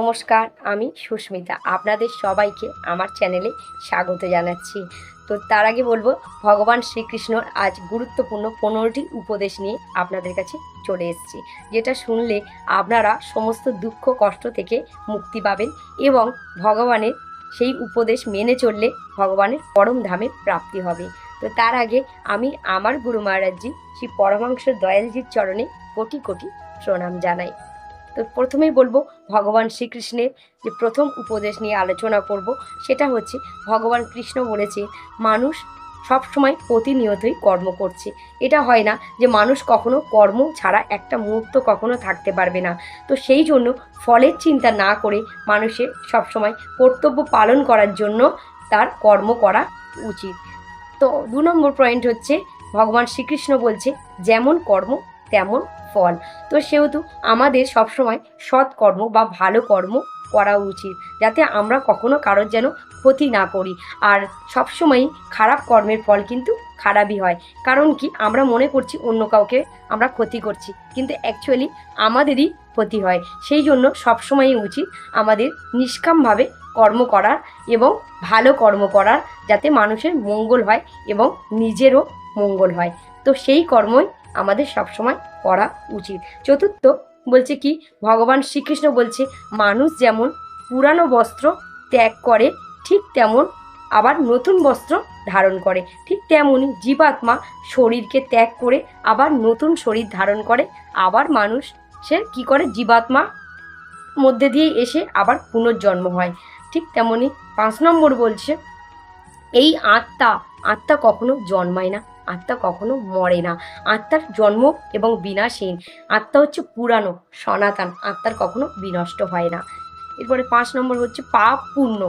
নমস্কার, আমি সুস্মিতা। আপনাদের সবাইকে আমার চ্যানেলে স্বাগত জানাচ্ছি। তো তার আগে বলব, ভগবান শ্রীকৃষ্ণর আজ গুরুত্বপূর্ণ পনেরোটি উপদেশ নিয়ে আপনাদের কাছে চলে এসেছি। যেটা শুনলে আপনারা সমস্ত দুঃখ, কষ্ট থেকে মুক্তি পাবেন এবং ভগবানের সেই উপদেশ মেনে চললে ভগবানের পরম ধামে প্রাপ্তি হবে। তো তার আগে আমি আমার গুরু মহারাজজি, শ্রী পরমাংশ দয়ালজির চরণে কোটি কোটি প্রণাম জানাই। তো প্রথমেই বলব ভগবান শ্রীকৃষ্ণের যে প্রথম উপদেশ নিয়ে আলোচনা করব, সেটা হচ্ছে ভগবান কৃষ্ণ বলেছে, মানুষ সবসময় প্রতিনিয়তই কর্ম করছে। এটা হয় না যে মানুষ কখনো কর্ম ছাড়া একটা মুহূর্ত কখনো থাকতে পারবে না। তো সেই জন্য ফলের চিন্তা না করে মানুষের সবসময় কর্তব্য পালন করার জন্য তার কর্ম করা উচিত। তো দু নম্বর পয়েন্ট হচ্ছে, ভগবান শ্রীকৃষ্ণ বলছে, যেমন কর্ম, তেমন ফল। তো সেহেতু আমাদের সবসময় সৎ কর্ম বা ভালো কর্ম করা উচিত, যাতে আমরা কখনো কারোর যেন ক্ষতি না করি। আর সবসময়ই খারাপ কর্মের ফল কিন্তু খারাপই হয়। কারণ কি? আমরা মনে করছি অন্য কাউকে আমরা ক্ষতি করছি, কিন্তু অ্যাকচুয়ালি আমাদেরই ক্ষতি হয়। সেই জন্য সবসময়ই উচিত আমাদের নিষ্কামভাবে কর্ম করার এবং ভালো কর্ম করার, যাতে মানুষের মঙ্গল হয় এবং নিজেরও মঙ্গল হয়। তো সেই কর্মই আমাদের সবসময় করা উচিত। চতুর্থ বলছে কি, ভগবান শ্রীকৃষ্ণ বলছে, মানুষ যেমন পুরানো বস্ত্র ত্যাগ করে, ঠিক তেমন আবার নতুন বস্ত্র ধারণ করে। ঠিক তেমনই জীবাত্মা শরীরকে ত্যাগ করে, আবার নতুন শরীর ধারণ করে। আবার মানুষ সে কী করে? জীবাত্মা মধ্যে দিয়ে এসে আবার পুনর্জন্ম হয়। ঠিক তেমনই পাঁচ নম্বর বলছে, এই আত্মা আত্মা কখনো জন্মায় না। আত্মা কখনো মরে না। আত্মার জন্ম এবং বিনাশহীন আত্মা হচ্ছে পুরানো, সনাতন। আত্মার কখনো বিনষ্ট হয় না। এরপরে পাঁচ নম্বর হচ্ছে পাপ পূর্ণ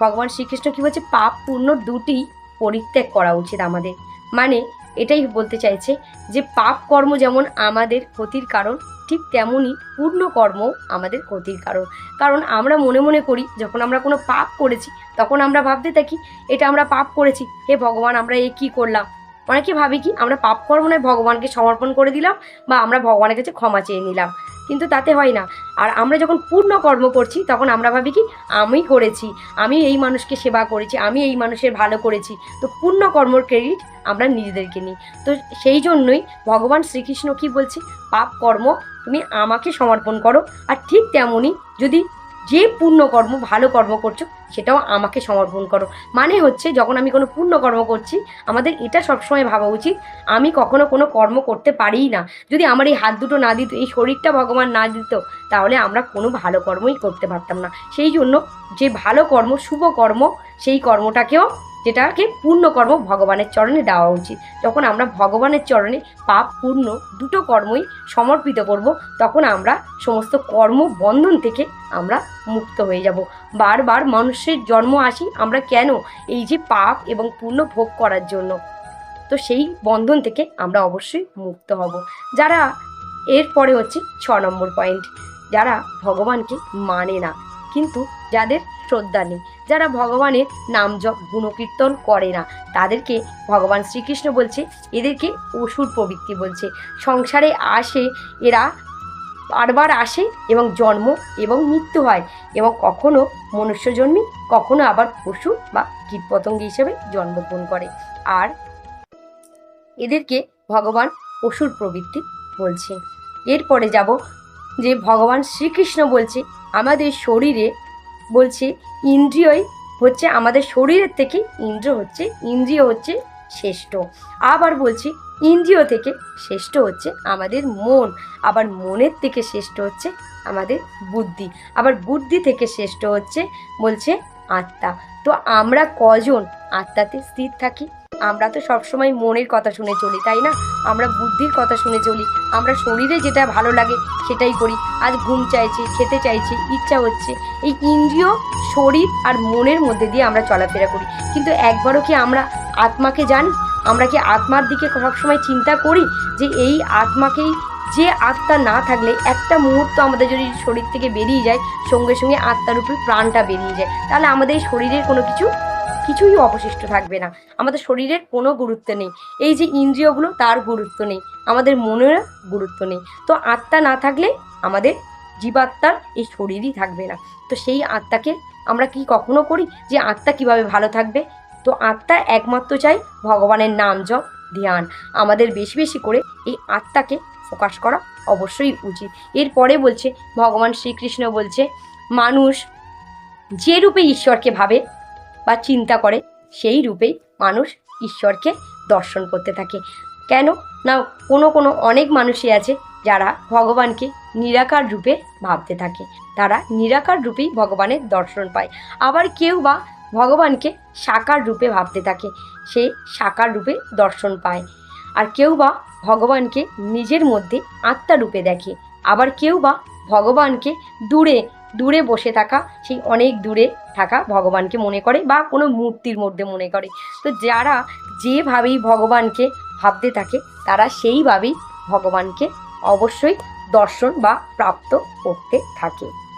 ভগবান শ্রীকৃষ্ণ কী বলছে? পাপ পূর্ণ দুটি পরিত্যাগ করা উচিত আমাদের। মানে এটাই বলতে চাইছে যে পাপ কর্ম যেমন আমাদের ক্ষতির কারণ, ঠিক তেমনই পূর্ণ কর্ম আমাদের ক্ষতির কারণ। কারণ আমরা মনে মনে করি, যখন আমরা কোনো পাপ করেছি, তখন আমরা ভাবতে থাকি, এটা আমরা পাপ করেছি। হে ভগবান, আমরা এ কী করলাম? অনেকে ভাবি কি, আমরা পাপ কর্ম নয়, ভগবানকে সমর্পণ করে দিলাম বা আমরা ভগবানের কাছে ক্ষমা চেয়ে নিলাম। কিন্তু তাতে হয় না। আর আমরা যখন পূর্ণ কর্ম করছি, তখন আমরা ভাবি কি, আমি করেছি, আমি এই মানুষকে সেবা করেছি, আমি এই মানুষের ভালো করেছি। তো পূর্ণ কর্মর ক্রেডিট আমরা নিজেদেরকে নিই। তো সেই জন্যই ভগবান শ্রীকৃষ্ণ কি বলছে, পাপ কর্ম তুমি আমাকে সমর্পণ করো। আর ঠিক তেমনই যদি যে পূর্ণ কর্ম, ভালো কর্ম করছ সেটাও আমাকে সমর্পণ করো। মানে হচ্ছে যখন আমি কোনো পূর্ণ কর্ম করছি, আমাদের এটা সবসময় ভাবা উচিত, আমি কখনো কোনো কর্ম করতে পারিই না। যদি আমার এই হাত দুটো না দিত, এই শরীরটা ভগবান না দিত, তাহলে আমরা কোনো ভালো কর্মই করতে পারতাম না। সেই জন্য যে ভালো কর্ম, শুভ কর্ম, সেই কর্মটাকেও যেটাকে পূর্ণ কর্ম ভগবানের চরণে দেওয়া উচিত। যখন আমরা ভগবানের চরণে পাপ পূর্ণ দুটো কর্মই সমর্পিত করব, তখন আমরা সমস্ত কর্ম বন্ধন থেকে আমরা মুক্ত হয়ে যাব। বারবার মানুষের জন্ম আসি আমরা কেন এই যে পাপ এবং পূর্ণ ভোগ করার জন্য? তো সেই বন্ধন থেকে আমরা অবশ্যই মুক্ত হব। যারা এরপরে হচ্ছে ছ নম্বর পয়েন্ট, যারা ভগবানকে মানে না, কিন্তু যাদের শ্রদ্ধা নেই, যারা ভগবানের নাম জপ, গুণকীর্তন করে না, তাদেরকে ভগবান শ্রীকৃষ্ণ বলছে, এদেরকে অসুর প্রবৃত্তি বলছে। সংসারে আসে এরা বারবার আসে এবং জন্ম এবং মৃত্যু হয় এবং কখনো মনুষ্য জন্মে, কখনো আবার পশু বা কীটপতঙ্গ হিসেবে জন্মগ্রহণ করে। আর এদেরকে ভগবান পশুর প্রবৃত্তি বলছে। এরপরে যাব যে ভগবান শ্রীকৃষ্ণ বলছে, আমাদের শরীরে, বলছে, ইন্দ্রিয়ই হচ্ছে আমাদের শরীরের থেকে ইন্দ্রিয় হচ্ছে ইন্দ্রিয় হচ্ছে শ্রেষ্ঠ। আবার বলছি ইন্দ্রিয় থেকে শ্রেষ্ঠ হচ্ছে আমাদের মন, আবার মনের থেকে শ্রেষ্ঠ হচ্ছে আমাদের বুদ্ধি, আবার বুদ্ধি থেকে শ্রেষ্ঠ হচ্ছে বলছে আত্মা। তো আমরা কজন আত্মাতে স্থির থাকি? আমরা তো সবসময় মনের কথা শুনে চলি, তাই না? আমরা বুদ্ধির কথা শুনে চলি, আমরা শরীরে যেটা ভালো লাগে সেটাই করি। আজ ঘুম চাইছে, খেতে চাইছে, ইচ্ছা হচ্ছে, এই ইন্দ্রিয়, শরীর আর মনের মধ্যে দিয়ে আমরা চলাফেরা করি। কিন্তু একবারও কি আমরা আত্মাকে জানি? আমরা কি আত্মার দিকে সবসময় চিন্তা করি যে এই আত্মাকেই যে আত্মা না থাকলে একটা মুহূর্ত আমাদের যদি শরীর থেকে বেরিয়ে যায়, সঙ্গে সঙ্গে আত্মার উপর প্রাণটা বেরিয়ে যায়, তাহলে আমাদের এই শরীরের কোনো কিছু, কিছুই অবশিষ্ট থাকবে না। আমাদের শরীরের কোনো গুরুত্ব নেই। এই যে ইন্দ্রিয়গুলো, তার গুরুত্ব নেই। আমাদের মনের গুরুত্ব নেই। তো আত্মা না থাকলে আমাদের জীবাত্মার এই শরীরই থাকবে না। তো সেই আত্মাকে আমরা কি কখনো করি যে আত্মা কীভাবে ভালো থাকবে? তো আত্মা একমাত্র চাই ভগবানের নাম জপ, ধ্যান। আমাদের বেশি বেশি করে এই আত্মাকে প্রকাশ করা অবশ্যই উচিত। এরপরে বলছে, ভগবান শ্রীকৃষ্ণ বলছে, মানুষ যে রূপে ঈশ্বরকে ভাবে বা চিন্তা করে, সেই রূপেই মানুষ ঈশ্বরকে দর্শন করতে থাকে। কেন? না, কোনো কোনো অনেক মানুষই আছে যারা ভগবানকে নিরাকার রূপে ভাবতে থাকে। তারা নিরাকার রূপেই ভগবানের দর্শন পায়। আবার কেউ বা ভগবানকে সাকার রূপে ভাবতে থাকে। সে সাকার রূপে দর্শন পায়। আর কেউ বা ভগবানকে নিজের মধ্যে আত্মা রূপে দেখে। আবার কেউ বা ভগবানকে দূরে দূরে বসে থাকা, সেই অনেক দূরে থাকা ভগবানকে মনে করে বা কোনো মূর্তির মধ্যে মনে করে। তো যারা যেভাবেই ভগবানকে ভাবতে থাকে, তারা সেইভাবেই ভগবানকে অবশ্যই দর্শন বা প্রাপ্ত করতে থাকে।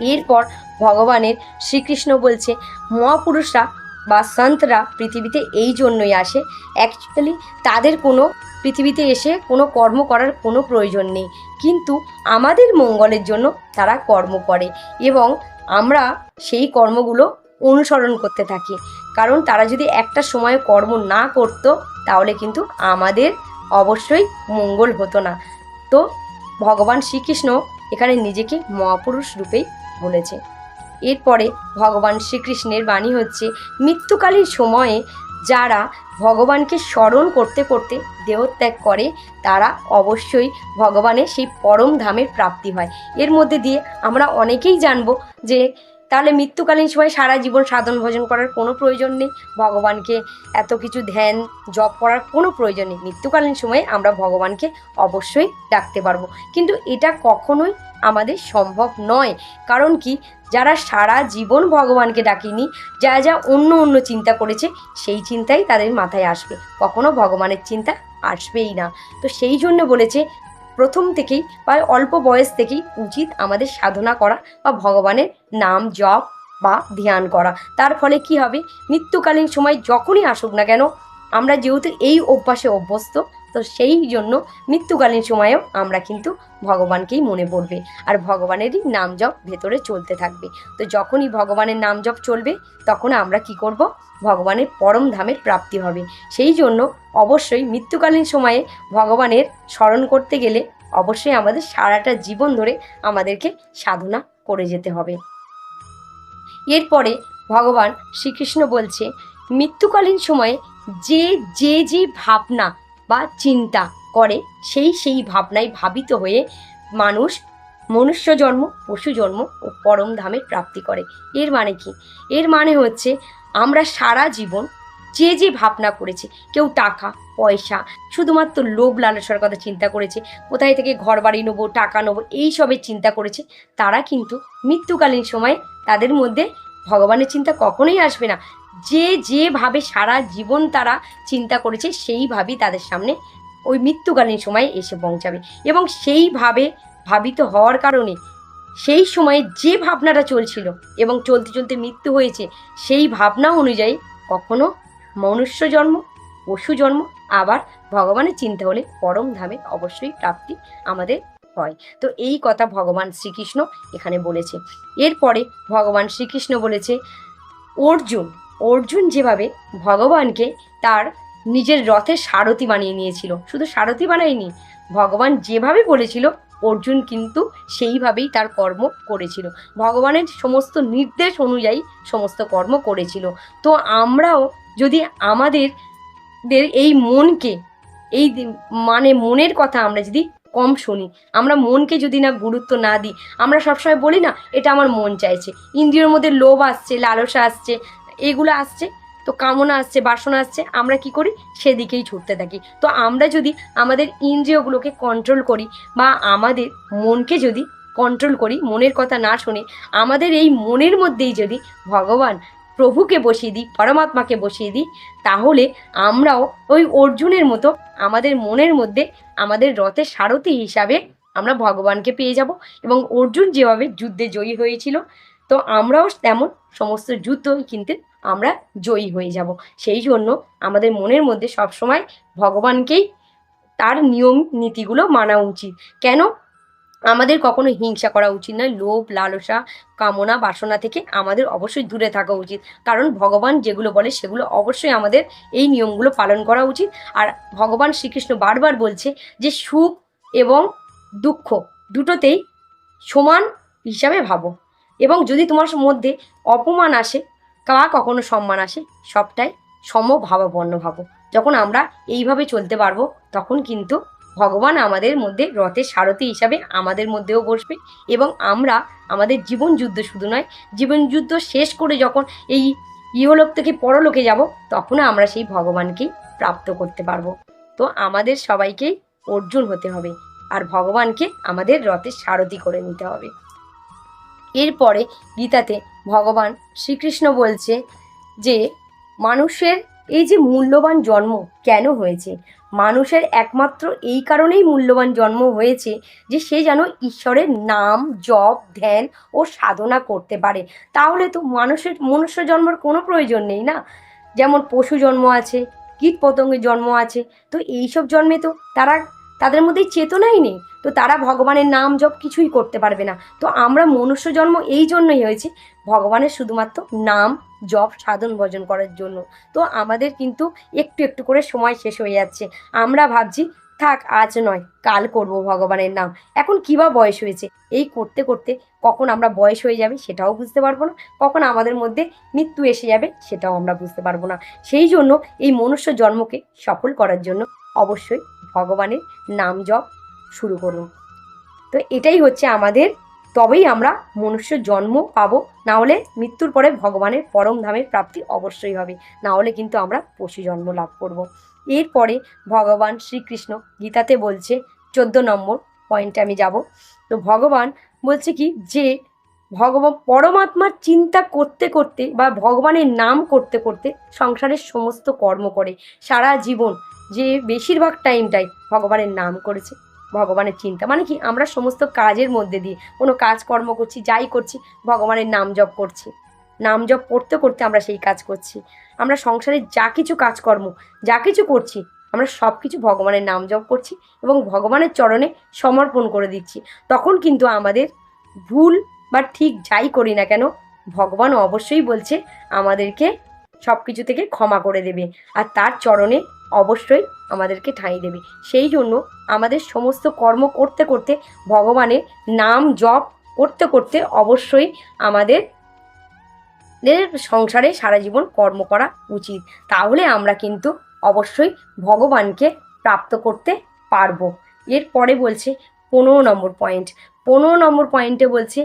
এরপর ভগবানের শ্রীকৃষ্ণ বলছে, মহাপুরুষরা বা সন্তরা পৃথিবীতে এই জন্যই আসে। অ্যাকচুয়ালি তাদের কোনো পৃথিবীতে এসে কোনো কর্ম করার কোনো প্রয়োজন নেই। কিন্তু আমাদের মঙ্গলের জন্য তারা কর্ম করে এবং আমরা সেই কর্মগুলো অনুসরণ করতে থাকি। কারণ তারা যদি একটা সময় কর্ম না করতো, তাহলে কিন্তু আমাদের অবশ্যই মঙ্গল হতো না। তো ভগবান শ্রীকৃষ্ণ এখানে নিজেকে মহাপুরুষ রূপেই বলেছে। এরপরে ভগবান শ্রীকৃষ্ণের বাণী হচ্ছে, মৃত্যুকালীন সময়ে যারা ভগবানকে স্মরণ করতে করতে দেহত্যাগ করে, তারা অবশ্যই ভগবানের সেই পরম ধামের প্রাপ্তি হয়। এর মধ্যে দিয়ে আমরা অনেকেই জানব যে তাহলে মৃত্যুকালীন সময় সারা জীবন সাধন ভজন করার কোনো প্রয়োজন নেই। ভগবানকে এত কিছু ধ্যান, জপ করার কোনো প্রয়োজন নেই। মৃত্যুকালীন সময়ে আমরা ভগবানকে অবশ্যই ডাকতে পারব। কিন্তু এটা কখনোই আমাদের সম্ভব নয়। কারণ কি? যারা সারা জীবন ভগবানকে ডাকেনি, যা যা অন্য অন্য চিন্তা করেছে, সেই চিন্তাই তাদের মাথায় আসবে। কখনো ভগবানের চিন্তা আসবেই না। তো সেই জন্য বলেছে প্রথম থেকেই বা অল্প বয়স থেকেই উচিত আমাদের সাধনা করা বা ভগবানের নাম জপ বা ধ্যান করা। তার ফলে কি হবে? মৃত্যুকালীন সময় যখনই আসুক না কেন, আমরা যেহেতু এই অভ্যাসে অভ্যস্ত তো সেই জন্য মৃত্যুকালীন সময়েও আমরা কিন্তু ভগবানকেই মনে পড়বে। আর ভগবানেরই নাম জপ ভেতরে চলতে থাকবে। তো যখনই ভগবানের নাম জপ চলবে, তখন আমরা কি করব? ভগবানের পরম ধামের প্রাপ্তি হবে। সেই জন্য অবশ্যই মৃত্যুকালীন সময়ে ভগবানের স্মরণ করতে গেলে অবশ্যই আমাদের সারাটা জীবন ধরে আমাদেরকে সাধনা করে যেতে হবে। এরপরে ভগবান শ্রীকৃষ্ণ বলছে, মৃত্যুকালীন সময়ে যে যে যে ভাবনা বা চিন্তা করে, সেই সেই ভাবনায় ভাবিত হয়ে মানুষ মনুষ্য জন্ম, পশু জন্ম ও পরম ধামের প্রাপ্তি করে। এর মানে কি? এর মানে হচ্ছে আমরা সারা জীবন যে যে ভাবনা করেছি, কেউ টাকা, পয়সা, শুধুমাত্র লোভ লালসার কথা চিন্তা করেছে, কোথায় থেকে ঘর বাড়ি নেব, টাকা নেব এইসবের চিন্তা করেছে, তারা কিন্তু মৃত্যুকালীন সময়ে তাদের মধ্যে ভগবানের চিন্তা কখনোই আসবে না। যে যেভাবে সারা জীবন তারা চিন্তা করেছে, সেইভাবেই তাদের সামনে ওই মৃত্যুকালীন সময়ে এসে পৌঁছাবে। এবং সেইভাবে ভাবিত হওয়ার কারণে সেই সময়ে যে ভাবনাটা চলছিল এবং চলতে চলতে মৃত্যু হয়েছে, সেই ভাবনা অনুযায়ী কখনো মনুষ্য জন্ম, পশু জন্ম, আবার ভগবানের চিন্তা হলে পরম ধামে অবশ্যই প্রাপ্তি আমাদের হয়। তো এই কথা ভগবান শ্রীকৃষ্ণ এখানে বলেছে। এরপরে ভগবান শ্রীকৃষ্ণ বলেছে, অর্জুন অর্জুন যেভাবে ভগবানকে তার নিজের রথের সারথি বানিয়ে নিয়েছিল, শুধু সারথি বানায়নি, ভগবান যেভাবে বলেছিল, অর্জুন কিন্তু সেইভাবেই তার কর্ম করেছিল। ভগবানের সমস্ত নির্দেশ অনুযায়ী সমস্ত কর্ম করেছিল। তো আমরাও যদি আমাদের দের এই মনকে, এই মানে মনের কথা আমরা যদি কম শুনি, আমরা মনকে যদি না গুরুত্ব না দিই, আমরা সবসময় বলি, না, এটা আমার মন চাইছে। ইন্দ্রিয়র মধ্যে লোভ আসছে, লালসা আসছে এগুলো আসছে, তো কামনা আসছে, বাসনা আসছে, আমরা কি করি? সেদিকেই ছুটতে থাকি। তো আমরা যদি আমাদের ইন্দ্রিয়গুলোকে কন্ট্রোল করি বা আমাদের মনকে যদি কন্ট্রোল করি, মনের কথা না শুনে, আমাদের এই মনের মধ্যেই যদি ভগবান প্রভুকে বসিয়ে দিই, পরমাত্মাকে বসিয়ে দিই, তাহলে আমরাও ওই অর্জুনের মতো আমাদের মনের মধ্যে আমাদের রথের সারথি হিসাবে আমরা ভগবানকে পেয়ে যাব। এবং অর্জুন যেভাবে যুদ্ধে জয়ী হয়েছিল তো আমরাও তেমন সমস্ত যুদ্ধ কিন্তু আমরা জয়ী হয়ে যাব। সেই জন্য আমাদের মনের মধ্যে সবসময় ভগবানকেই তার নিয়ম নীতিগুলো মানা উচিত। কেন? আমাদের কখনো হিংসা করা উচিত নয়। লোভ, লালসা, কামনা, বাসনা থেকে আমাদের অবশ্যই দূরে থাকা উচিত। কারণ ভগবান যেগুলো বলে সেগুলো অবশ্যই আমাদের এই নিয়মগুলো পালন করা উচিত। আর ভগবান শ্রীকৃষ্ণ বারবার বলছে যে, সুখ এবং দুঃখ দুটোতেই সমান হিসাবে ভাবো। এবং যদি তোমার মধ্যে অপমান আসে, কা কখনো সম্মান আসে, সবটাই সমভাবাপন্ন ভাবো। যখন আমরা এইভাবে চলতে পারব, তখন কিন্তু ভগবান আমাদের মধ্যে রথের সারথি হিসাবে আমাদের মধ্যেও বসবে এবং আমরা আমাদের জীবন যুদ্ধ শুধু নয়, জীবন যুদ্ধ শেষ করে যখন এই ইহলোক থেকে পরলোকে যাব তখন আমরা সেই ভগবানকেই প্রাপ্ত করতে পারব। তো আমাদের সবাইকেই অর্জুন হতে হবে আর ভগবানকে আমাদের রথের সারথি করে নিতে হবে। এরপরে গীতাতে ভগবান শ্রীকৃষ্ণ বলছে যে, মানুষের এই যে মূল্যবান জন্ম কেন হয়েছে? মানুষের একমাত্র এই কারণেই মূল্যবান জন্ম হয়েছে যে, সে যেন ঈশ্বরের নাম, জপ, ধ্যান ও সাধনা করতে পারে। তাহলে তো মানুষের, মনুষ্য জন্মের কোনো প্রয়োজন নেই না? যেমন পশু জন্ম আছে কীট পতঙ্গের জন্ম আছে, তো এইসব জন্মে তো তারা তাদের মধ্যে চেতনাই নেই। তো তারা ভগবানের নাম জপ কিছুই করতে পারবে না। তো আমরা মনুষ্য জন্ম এই জন্যই হয়েছে, ভগবানের শুধুমাত্র নাম জপ, সাধন, ভজন করার জন্য। তো আমাদের কিন্তু একটু একটু করে সময় শেষ হয়ে যাচ্ছে। আমরা ভাবছি, থাক, আজ নয়, কাল করব ভগবানের নাম। এখন কী বা বয়স হয়েছে? এই করতে করতে কখন আমরা বয়স হয়ে যাবে সেটাও বুঝতে পারব না। কখন আমাদের মধ্যে মৃত্যু এসে যাবে সেটাও আমরা বুঝতে পারব না। সেই জন্য এই মনুষ্য জন্মকে সফল করার জন্য অবশ্যই ভগবানের নাম জপ শুরু করুন তো এটাই হচ্ছে আমাদের, তবেই আমরা মনুষ্য জন্ম পাব, না হলে মৃত্যুর পরে ভগবানের পরম ধামের প্রাপ্তি অবশ্যই হবে, না হলে কিন্তু আমরা পশু জন্ম লাভ করব। এরপরে ভগবান শ্রীকৃষ্ণ গীতাতে বলছে, চোদ্দ নম্বর পয়েন্টে আমি যাব তো ভগবান বলছে কি যে, ভগবান পরমাত্মার চিন্তা করতে করতে বা ভগবানের নাম করতে করতে সংসারের সমস্ত কর্ম করে, সারা জীবন যে বেশিরভাগ টাইমটাই ভগবানের নাম করেছে, ভগবানের চিন্তা। মানে কি, আমরা সমস্ত কাজের মধ্যে দিয়ে, কোনো কাজকর্ম করছি, যাই করছি, ভগবানের নাম জপ করছি। নাম জপ করতে করতে আমরা সেই কাজ করছি। আমরা সংসারে যা কিছু কাজকর্ম, যা কিছু করছি, আমরা সব কিছু ভগবানের নাম জপ করছি এবং ভগবানের চরণে সমর্পণ করে দিচ্ছি। তখন কিন্তু আমাদের ভুল বা ঠিক যাই করি না কেন ভগবান অবশ্যই বলছে, আমাদেরকে সব কিছু থেকে ক্ষমা করে দেবে। আর তার চরণে অবশ্যই আমাদেরকে ঠাঁই দেবে। সেই জন্য আমাদের সমস্ত কর্ম করতে করতে, ভগবানের নাম জপ করতে করতে অবশ্যই আমাদের সংসারে সারা জীবন কর্ম করা উচিত। তাহলে আমরা কিন্তু অবশ্যই ভগবানকে প্রাপ্ত করতে পারব। এরপরে বলছে পনেরো নম্বর পয়েন্ট পনেরো নম্বর পয়েন্টে বলছে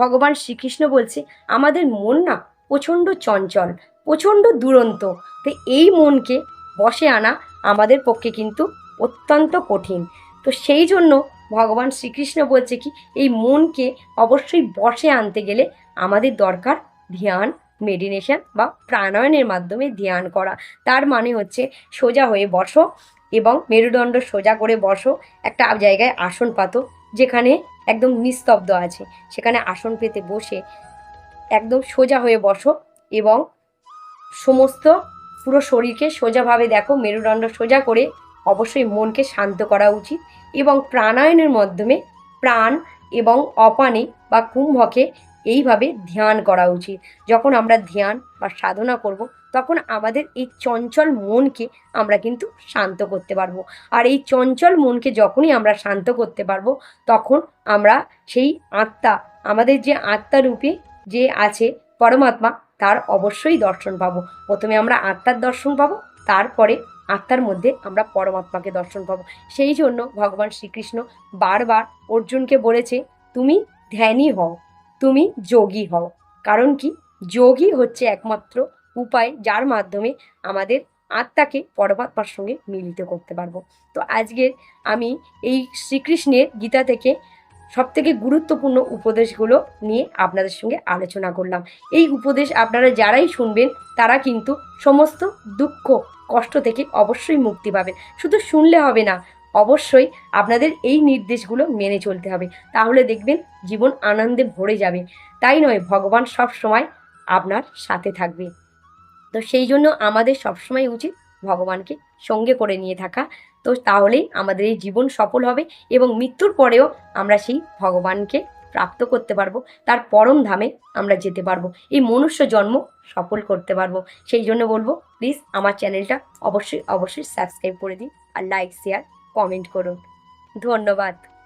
ভগবান শ্রীকৃষ্ণ বলছে, আমাদের মন না প্রচণ্ড চঞ্চল, প্রচণ্ড দুরন্ত। তো এই মনকে বসে আনা আমাদের পক্ষে কিন্তু অত্যন্ত কঠিন। তো সেই জন্য ভগবান শ্রীকৃষ্ণ বলছে কি, এই মনকে অবশ্যই বসে আনতে গেলে আমাদের দরকার ধ্যান মেডিটেশন বা প্রাণায়নের মাধ্যমে ধ্যান করা। তার মানে হচ্ছে সোজা হয়ে বসো এবং মেরুদণ্ড সোজা করে বসো। একটা জায়গায় আসন পাতো যেখানে একদম নিস্তব্ধ আছে। সেখানে আসন পেতে বসে একদম সোজা হয়ে বসো এবং সমস্ত পুরো শরীরকে সোজাভাবে দেখো, মেরুদণ্ড সোজা করে অবশ্যই মনকে শান্ত করা উচিত এবং প্রাণায়নের মাধ্যমে প্রাণ এবং অপানে বা কুম্ভকে এইভাবে ধ্যান করা উচিত। যখন আমরা ধ্যান বা সাধনা করব, তখন আমাদের এই চঞ্চল মনকে আমরা কিন্তু শান্ত করতে পারব। আর এই চঞ্চল মনকে যখনই আমরা শান্ত করতে পারব, তখন আমরা সেই আত্মা, আমাদের যে আত্মারূপে যে আছে, পরমাত্মা তার অবশ্যই দর্শন পাবো। প্রথমে আমরা আত্মার দর্শন পাবো, তারপরে আত্মার মধ্যে আমরা পরমাত্মাকে দর্শন পাবো। সেই জন্য ভগবান শ্রীকৃষ্ণ বারবার অর্জুনকে বলেছে, তুমি ধ্যানই হও, তুমি যোগী হও। কারণ কি? যোগী হচ্ছে একমাত্র উপায় যার মাধ্যমে আমাদের আত্মাকে পরমাত্মার সঙ্গে মিলিত করতে পারব। তো আজকে আমি এই শ্রীকৃষ্ণের গীতা থেকে সব থেকে গুরুত্বপূর্ণ উপদেশগুলো নিয়ে আপনাদের সঙ্গে আলোচনা করলাম। এই উপদেশ আপনারা যারাই শুনবেন, তারা কিন্তু সমস্ত দুঃখ, কষ্ট থেকে অবশ্যই মুক্তি পাবেন। শুধু শুনলে হবে না, অবশ্যই আপনাদের এই নির্দেশগুলো মেনে চলতে হবে। তাহলে দেখবেন জীবন আনন্দে ভরে যাবে। তাই নয়, ভগবান সব সময় আপনার সাথে থাকবে। তো সেই জন্য আমাদের সবসময় উচিত ভগবানকে সঙ্গে করে নিয়ে থাকা। তো তাহলেই আমাদের এই জীবন সফল হবে এবং মৃত্যুর পরেও আমরা সেই ভগবানকে প্রাপ্ত করতে পারব। তার পরম ধামে আমরা যেতে পারব। এই মনুষ্য জন্ম সফল করতে পারব। সেই জন্য বলব প্লিজ আমার চ্যানেলটা অবশ্যই অবশ্যই সাবস্ক্রাইব করে দিন আর লাইক শেয়ার কমেন্ট করুন। ধন্যবাদ।